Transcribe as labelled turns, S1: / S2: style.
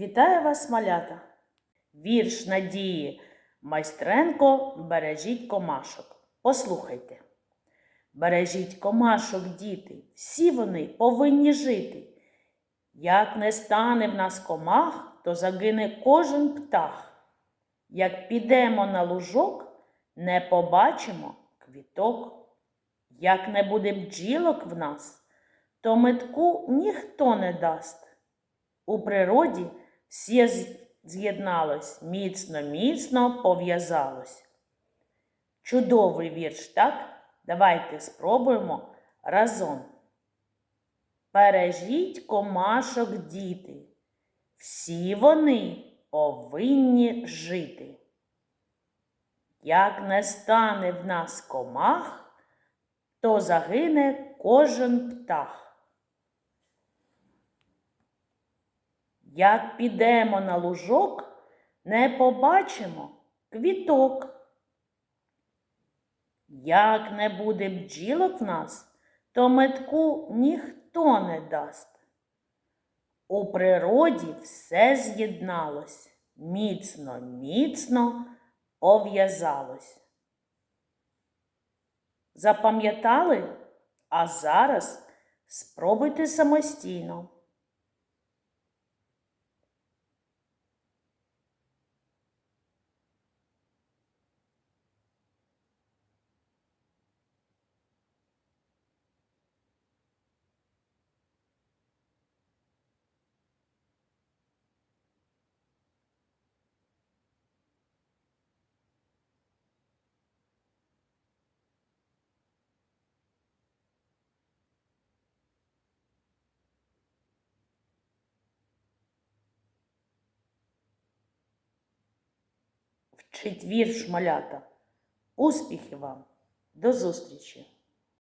S1: Вітаю вас, малята! Вірш Надії Майстренко Бережіть комашок. Послухайте. Бережіть комашок, діти, всі вони повинні жити. Як не стане в нас комах, то загине кожен птах. Як підемо на лужок, не побачимо квіток. Як не буде бджілок в нас, то метку ніхто не дасть. У природі все з'єдналось, міцно, міцно пов'язалось. Чудовий вірш, так? Давайте спробуємо разом. Бережіть комашок, діти, всі вони повинні жити. Як не стане в нас комах, то загине кожен птах. Як підемо на лужок, не побачимо квіток. Як не буде бджілок в нас, то метку ніхто не дасть. У природі все з'єдналось, міцно, міцно пов'язалось. Запам'ятали? А зараз спробуйте самостійно. Вчить вірш малята. Успіхів вам! До зустрічі!